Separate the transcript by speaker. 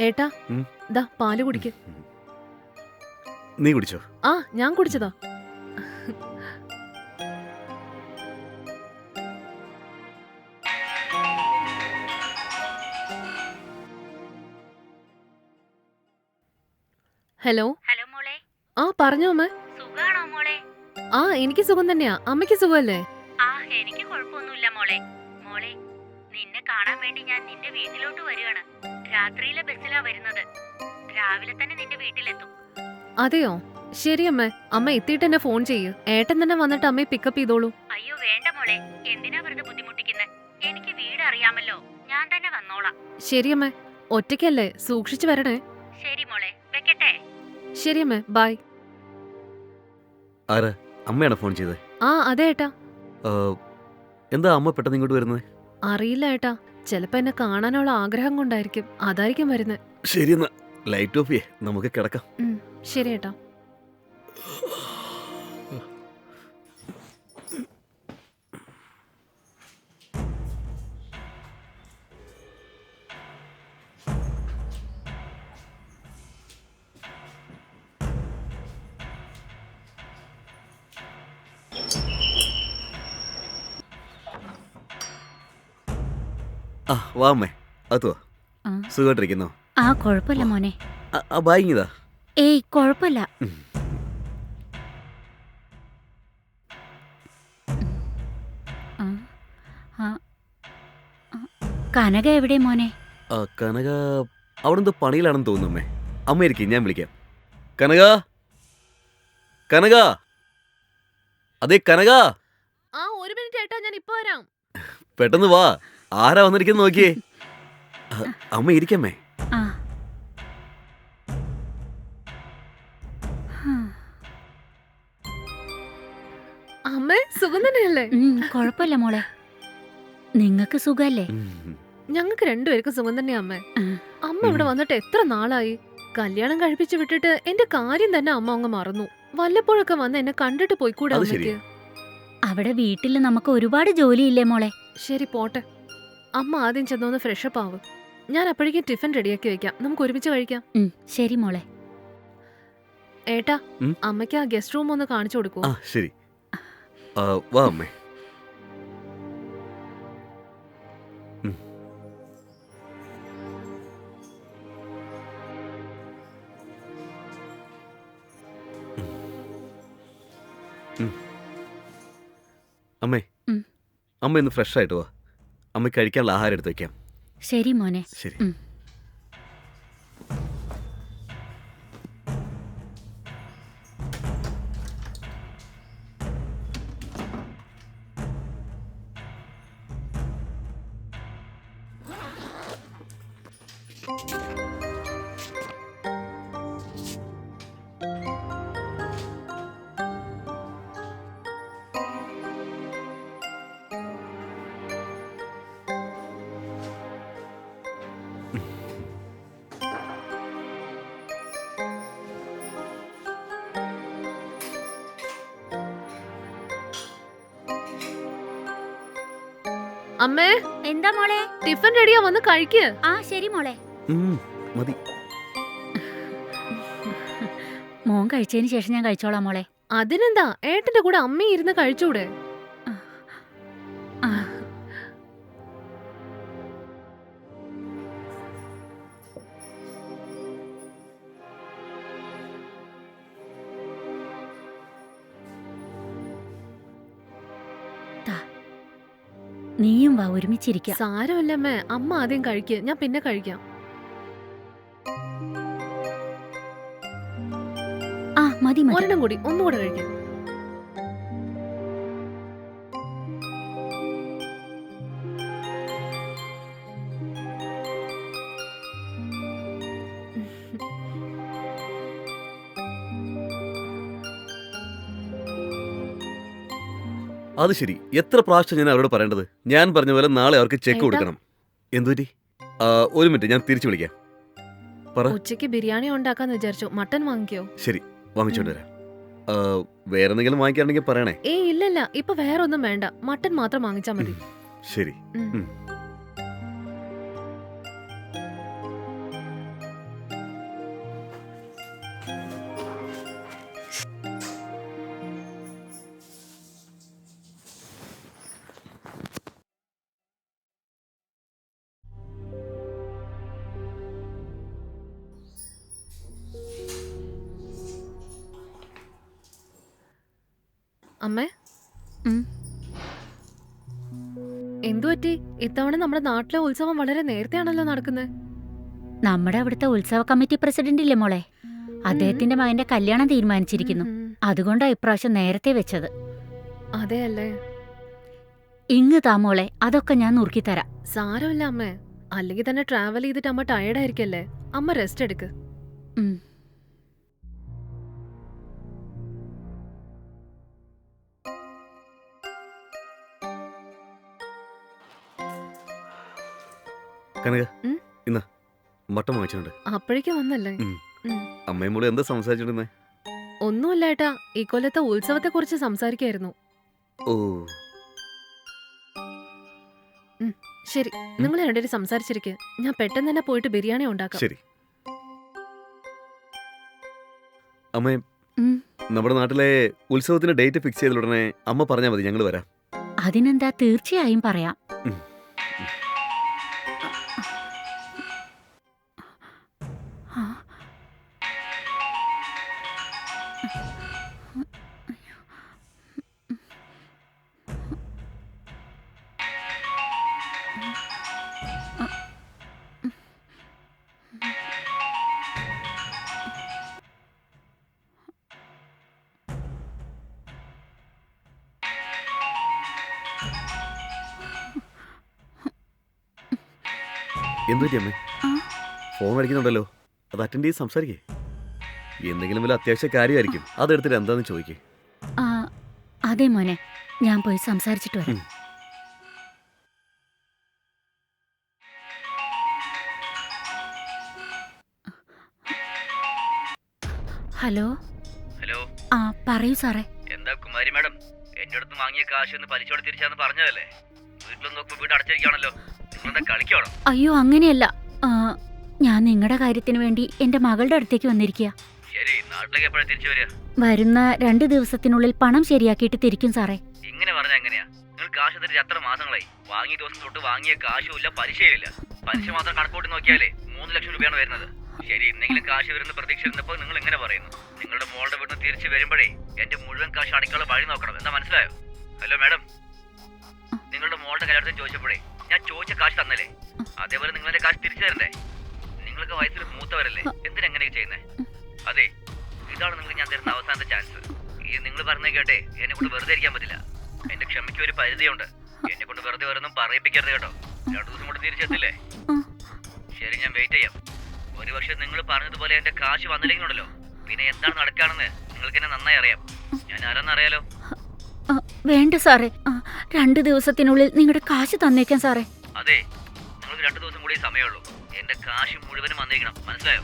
Speaker 1: ഏട്ടാ
Speaker 2: ഉം.
Speaker 1: ദാ പാൽ കുടിക്ക്.
Speaker 2: നീ കുടിച്ചോ?
Speaker 1: ആ ഞാൻ കുടിച്ചതാ. ഹലോ?
Speaker 3: ഹലോ മോളെ.
Speaker 1: ആ പറഞ്ഞോ അമ്മ.
Speaker 3: സുഖാണോ മോളെ?
Speaker 1: ആ എനിക്ക് സുഖം തന്നെയാ. അമ്മയ്ക്ക് സുഖമല്ലേ?
Speaker 3: ആ എനിക്ക് കുഴപ്പമൊന്നുമില്ല മോളെ. മോളെ നിന്നെ കാണാൻ വേണ്ടി ഞാൻ നിന്റെ വീട്ടിലോട്ട് വരികയാണ് രാത്രിയിലെ ബസ്സിലാ വരുന്നത്. രാവിലെ തന്നെ നിന്റെ വീട്ടിലെത്തും.
Speaker 1: അതെയോ? ശരി അമ്മ. അമ്മ എത്തിയിട്ട് എന്നെ ഫോൺ ചെയ്യൂ. ഏട്ടൻ തന്നെ വന്നിട്ട് അമ്മയെ പിക്കപ്പ് ചെയ്തോളൂ.
Speaker 3: അയ്യോ വേണ്ട മോളെ. എന്തിനാ വെറുതെ ബുദ്ധിമുട്ടിക്കുന്നെ? എനിക്ക് വീട് അറിയാമല്ലോ. ഞാൻ തന്നെ വന്നോളാം.
Speaker 1: ശരി അമ്മ. ഒറ്റയ്ക്കല്ലേ? സൂക്ഷിച്ചു വരണേ.
Speaker 3: ശരി മോളെ. വെക്കട്ടെ?
Speaker 1: ശരി അമ്മ. ബൈ
Speaker 2: ആരാ? അമ്മയാണ് ഫോൺ ചെയ്തത്
Speaker 1: ആ അതെ ഏട്ടാ.
Speaker 2: എന്താ അമ്മ പെട്ടെന്ന് ഇങ്ങോട്ട് വരുന്നത്
Speaker 1: അറിയില്ല ഏട്ടാ ചിലപ്പോ എന്നെ കാണാനുള്ള ആഗ്രഹം കൊണ്ടായിരിക്കും. അതായിരിക്കും വരുന്നത്.
Speaker 2: ശരി ലൈറ്റ് ഓഫ് ചെയ്യേ. നമുക്ക് കിടക്കാം.
Speaker 1: ശരി ഏട്ടാ
Speaker 2: ആ വാ അമ്മേ. അതോ
Speaker 3: ആ.
Speaker 2: സുഖമായിട്ടിരിക്കുന്നോ?
Speaker 3: ആ കുഴപ്പമില്ല മോനെ.
Speaker 2: ആ,
Speaker 3: ഏയ് കുഴപ്പമില്ല. ആ, ആ, ആ. കനക എവിടെ മോനെ?
Speaker 2: ആ കനക അവിടെ എന്തോ പണിയിലാണെന്ന് തോന്നുന്നു അമ്മേ. അമ്മ ഇരിക്കും ഞാൻ വിളിക്കാം. കനക? കനക? അതെ കനക?
Speaker 1: ആ ഒരു മിനിറ്റ് ഏട്ടാ ഞാൻ ഇപ്പൊ വരാം.
Speaker 2: പെട്ടെന്ന് വാ. ആരാ വന്നിരിക്കുന്നു നോക്കിയേ? അമ്മ ഇരിക്കമ്മേ.
Speaker 3: ആ. അമ്മ
Speaker 1: അമ്മേ സുഖം തന്നെയല്ലേ?
Speaker 3: ഉം, കുഴപ്പമില്ല മോളെ. നിങ്ങക്ക് സുഖല്ലേ
Speaker 2: ഉം.
Speaker 1: ഞങ്ങൾക്ക് രണ്ടുപേർക്കും സുഖം തന്നെയാ അമ്മ.
Speaker 3: ഉം.
Speaker 1: അമ്മ ഇവിടെ വന്നിട്ട് എത്ര നാളായി? കല്യാണം കഴിപ്പിച്ചു വിട്ടിട്ട് എന്റെ കാര്യം തന്നെ അമ്മ അങ്ങ് മറന്നു. വല്ലപ്പോഴൊക്കെ വന്ന് എന്നെ കണ്ടിട്ട് പോയിക്കൂടെ
Speaker 2: അത്
Speaker 1: അമ്മയ്ക്ക്?
Speaker 2: ശരിയാ.
Speaker 3: അവിടെ വീട്ടിൽ നമുക്ക് ഒരുപാട് ജോലിയില്ലേ മോളെ?
Speaker 1: ശരി പോട്ടെ. അമ്മ ആദ്യം ചെന്നൊന്ന് ഫ്രഷപ്പ് ആവും. ഞാൻ അപ്പോഴേക്കും ടിഫിൻ റെഡിയാക്കി വെക്കാം. നമുക്ക് ഒരുമിച്ച് കഴിക്കാം.
Speaker 3: ഉം, ശരി മോളെ.
Speaker 1: ഏട്ടാ
Speaker 2: ഉം?
Speaker 1: അമ്മയ്ക്ക് ആ ഗസ്റ്റ് റൂം ഒന്ന് കാണിച്ചു കൊടുക്കൂ
Speaker 2: ആ ശരി. ആ, വാ അമ്മേ. ഉം. ഉം. അമ്മേ.
Speaker 3: ഉം.
Speaker 2: അമ്മ ഇന്ന് ഫ്രഷ് ആയിട്ട് വാ. അമ്മ കഴിക്കാനുള്ള ആഹാരം എടുത്ത് വെക്കാം.
Speaker 3: ശരി മോനെ.
Speaker 2: ശരി.
Speaker 1: അമ്മേ?
Speaker 3: എന്താ മോളെ?
Speaker 1: ടിഫിൻ റെഡിയാ വന്ന് കഴിക്ക്.
Speaker 3: ആ ശരി മോളെ.
Speaker 2: മതി.
Speaker 3: മോൻ കഴിച്ചതിന് ശേഷം ഞാൻ കഴിച്ചോളാം മോളെ.
Speaker 1: അതിനെന്താ? ഏട്ടന്റെ കൂടെ അമ്മ ഇരുന്ന് കഴിച്ചൂടെ?
Speaker 3: നീയും വാ ഒരുമിച്ചിരിക്കാം.
Speaker 1: സാരമില്ലമ്മേ അമ്മ ആദ്യം കഴിക്കുക ഞാൻ പിന്നെ കഴിക്കാം.
Speaker 3: ആ മതി മതി.
Speaker 1: ഒരെണ്ണം കൂടി ഒന്നുകൂടെ കഴിക്കാം.
Speaker 2: അത് ശരി. എത്ര പ്രാവശ്യം ഞാൻ അവരോട് പറയേണ്ടത്? ഞാൻ പറഞ്ഞ പോലെ നാളെ അവർക്ക് ചെക്ക് കൊടുക്കണം. എന്തുപറ്റി ആ, ഒരു മിനിറ്റ് ഞാൻ തിരിച്ചു വിളിക്കാം. പറ.
Speaker 1: ഉച്ചയ്ക്ക് ബിരിയാണി ഉണ്ടാക്കാന്ന് വിചാരിച്ചു. മട്ടൻ വാങ്ങിക്കോ?
Speaker 2: ശരി വാങ്ങിച്ചോണ്ട് വരാം. ആ, വേറെ എന്തെങ്കിലും വാങ്ങിക്കാണെങ്കിൽ പറയണേ.
Speaker 1: ഏയ് ഇല്ലല്ല. ഇപ്പൊ വേറെ ഒന്നും വേണ്ട. മട്ടൻ മാത്രം വാങ്ങിച്ചാ മതി.
Speaker 2: ശരി.
Speaker 1: ഉം.
Speaker 2: ഉം.
Speaker 1: അമ്മേ?
Speaker 3: എന്തുപറ്റി
Speaker 1: എന്തു പറ്റി? ഇത്തവണ നമ്മുടെ നാട്ടിലെ ഉത്സവം വളരെ നേരത്തെയാണല്ലോ നടക്കുന്നത്
Speaker 3: നമ്മുടെ അവിടുത്തെ ഉത്സവ കമ്മിറ്റി പ്രസിഡന്റ് ഇല്ലേ മോളെ? അദ്ദേഹത്തിന്റെ മകന്റെ കല്യാണം തീരുമാനിച്ചിരിക്കുന്നു. അതുകൊണ്ടാ ഇപ്രാവശ്യം നേരത്തെ വെച്ചത്.
Speaker 1: അതെ അല്ലേ?
Speaker 3: ഇങ്ങ് താ മോളെ അതൊക്കെ ഞാൻ നുറുക്കിത്തരാം
Speaker 1: സാരമില്ല അമ്മേ. അല്ലെങ്കിൽ തന്നെ ട്രാവൽ ചെയ്തിട്ട് അമ്മ ടയർഡായിരിക്കല്ലേ അമ്മ റെസ്റ്റ് എടുക്ക്.
Speaker 3: ഉം.
Speaker 2: കനക
Speaker 1: ഉം?
Speaker 2: ഇന്ന് മട്ടൻ വാങ്ങിച്ചിട്ടുണ്ട്.
Speaker 1: അപ്പോഴേക്കും വന്നല്ലേ?
Speaker 2: ഉം.
Speaker 1: ഉം.
Speaker 2: അമ്മയും മോൾ എന്താ സംസാരിച്ചിരുന്നേ
Speaker 1: ഒന്നുമില്ല ഏട്ടാ ഈ കൊല്ലത്തെ ഉത്സവത്തെ കുറിച്ച് സംസാരിക്കായിരുന്നു.
Speaker 2: ഓ.
Speaker 1: ശരി. നിങ്ങൾ രണ്ടുപേരും സംസാരിച്ചിരിക്കെ. ഞാൻ പെട്ടെന്ന് തന്നെ പോയിട്ട് ബിരിയാണി ഉണ്ടാക്കാം.
Speaker 2: ശരി. അമ്മേ
Speaker 3: ഉം.
Speaker 2: നമ്മുടെ നാട്ടിലെ ഉത്സവത്തിന്റെ ഡേറ്റ് ഫിക്സ് ചെയ്ത ഉടനെ അമ്മ പറഞ്ഞാൽ മതി ഞങ്ങൾ വരാം.
Speaker 3: അതിനെന്താ തീർച്ചയായും പറയാം.
Speaker 2: ഉം. എന്തു പറ്റി അമ്മേ. ഫോൺ അടിക്കുന്നുണ്ടല്ലോ അത് അറ്റൻഡ് ചെയ്ത് സംസാരിക്കേ. എന്തെങ്കിലും വല്ല അത്യാവശ്യ കാര്യമായിരിക്കും. അതെടുത്തിട്ട് എന്താന്ന് ചോദിക്കേ.
Speaker 3: ആ, അതെ മോനെ. ഞാൻ പോയി സംസാരിച്ചിട്ട് വരാം. ഹലോ?
Speaker 4: ഹലോ?
Speaker 3: ആ പറയൂ സാറേ.
Speaker 4: എന്താ കുമാരി മാഡം? എന്റെ അടുത്ത് വാങ്ങിയ കാശ് ഒന്ന് പലിശയോടെ തിരിച്ചാന്ന് പറഞ്ഞതല്ലേ? വീട്ടിലൊന്നും നോക്കുമ്പോ വീട് അടച്ചിരിക്കാണല്ലോ നിങ്ങളെന്താ കളിക്കണോ
Speaker 3: അയ്യോ അങ്ങനെയല്ല. ആ, ഞാൻ നിങ്ങളുടെ കാര്യത്തിന് വേണ്ടി എന്റെ മകളുടെ അടുത്തേക്ക് വന്നിരിക്കുക വരുന്ന രണ്ട് ദിവസത്തിനുള്ളിൽ പണം ശരിയാക്കിയിട്ട് തിരിക്കും സാറേ.
Speaker 4: ഇങ്ങനെ പറഞ്ഞാ എങ്ങനെയാ? നിങ്ങൾ കാശ് തിരിച്ച് എത്ര മാസങ്ങളായി. വാങ്ങിയ ദിവസം തൊട്ട് വാങ്ങിയ കാശുമില്ല പലിശയില്ല. പലിശ മാത്രം കണക്കൂട്ടി നോക്കിയാലേ മൂന്ന് ലക്ഷം രൂപയാണ് വരുന്നത്. ശരി എന്തെങ്കിലും കാശ് വരുന്ന പ്രതീക്ഷ ഇരുന്നപ്പോ നിങ്ങൾ ഇങ്ങനെ പറയുന്നു. നിങ്ങളുടെ മോളുടെ വീട്ടിൽ തിരിച്ചു വരുമ്പോഴേ എന്റെ മുഴുവൻ കാശ് അടയ്ക്കാനുള്ള വഴി നോക്കണം. എന്താ മനസ്സിലായോ? Hello madam. നിങ്ങളുടെ മോളുടെ കല്യാണത്തിന് ചോദിച്ചപ്പോഴേ ഞാൻ ചോദിച്ച കാശ് തന്നല്ലേ? അതേപോലെ നിങ്ങളുടെ കാശ് തിരിച്ചു തരണ്ടേ? നിങ്ങൾക്ക് വയസ്സിൽ മൂത്തവരല്ലേ? എന്തിനാ എങ്ങനെയൊക്കെ ചെയ്യുന്നേ? അതെ ഇതാണ് നിങ്ങൾ ഞാൻ തരുന്ന അവസാനത്തെ ചാൻസ്. ഈ നിങ്ങൾ പറഞ്ഞേ കേട്ടെ എന്നെ കൊണ്ട് വെറുതെ ഇരിക്കാൻ പറ്റില്ല. എന്റെ ക്ഷമയ്ക്ക് ഒരു പരിധിയുണ്ട്. എന്നെ കൊണ്ട് വെറുതെ ഓരോന്നും പറയിപ്പിക്കരുത് കേട്ടോ. രണ്ടു ദിവസം കൊണ്ട് തിരിച്ചെത്തില്ലേ? ശരി ഞാൻ വെയിറ്റ് ചെയ്യാം. ഒരു വർഷം നിങ്ങൾ പറഞ്ഞതുപോലെ എന്റെ കാശ് വന്നില്ലെങ്കിലുണ്ടല്ലോ. പിന്നെ എന്താണ് നടക്കാണെന്ന് നിങ്ങൾക്ക് എന്നെ നന്നായി അറിയാം. ഞാൻ ആരാന്നറിയാലോ
Speaker 3: അറിയാലോ? വേണ്ട സാറേ. രണ്ടു രണ്ട് ദിവസത്തിനുള്ളിൽ നിങ്ങളുടെ കാശ് തന്നേക്കാം സാറേ.
Speaker 4: അതെ നിങ്ങൾക്ക് രണ്ടു ദിവസം കൂടി സമയമുള്ളൂ. എന്റെ കാശ് മുഴുവനും വന്നിരിക്കണം മനസ്സിലായോ?